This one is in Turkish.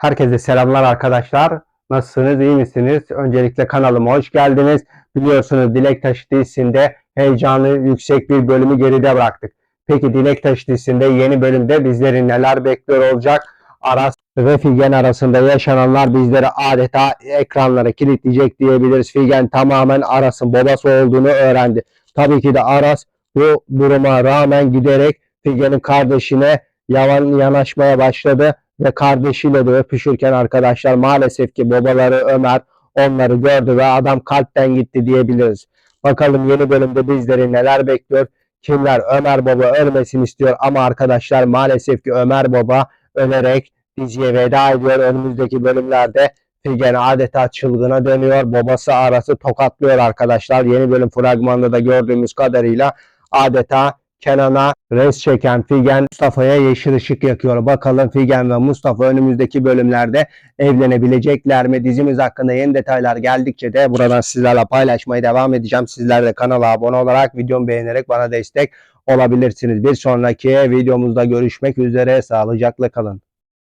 Herkese selamlar arkadaşlar. Nasılsınız, iyi misiniz? Öncelikle kanalıma hoş geldiniz. Biliyorsunuz Dilek Taşı dizisinde heyecanı yüksek bir bölümü geride bıraktık. Peki Dilek Taşı dizisinde yeni bölümde bizleri neler bekliyor olacak? Aras ve Figen arasında yaşananlar bizleri adeta ekranlara kilitleyecek diyebiliriz. Figen tamamen Aras'ın babası olduğunu öğrendi. Tabii ki de Aras bu duruma rağmen giderek Figen'in kardeşine yavan yanaşmaya başladı ve kardeşiyle de öpüşürken arkadaşlar maalesef ki babaları Ömer onları gördü ve adam kalpten gitti diyebiliriz. Bakalım yeni bölümde bizleri neler bekliyor? Kimler Ömer Baba ölmesini istiyor ama arkadaşlar maalesef ki Ömer Baba ölerek diziye veda ediyor. Önümüzdeki bölümlerde Figen adeta çılgına dönüyor. Babası arası tokatlıyor arkadaşlar. Yeni bölüm fragmanında da gördüğümüz kadarıyla adeta Kenan'a res çeken Figen Mustafa'ya yeşil ışık yakıyor. Bakalım Figen ve Mustafa önümüzdeki bölümlerde evlenebilecekler mi? Dizimiz hakkında yeni detaylar geldikçe de buradan sizlerle paylaşmaya devam edeceğim. Sizler de kanala abone olarak videomu beğenerek bana destek olabilirsiniz. Bir sonraki videomuzda görüşmek üzere. Sağlıcakla kalın.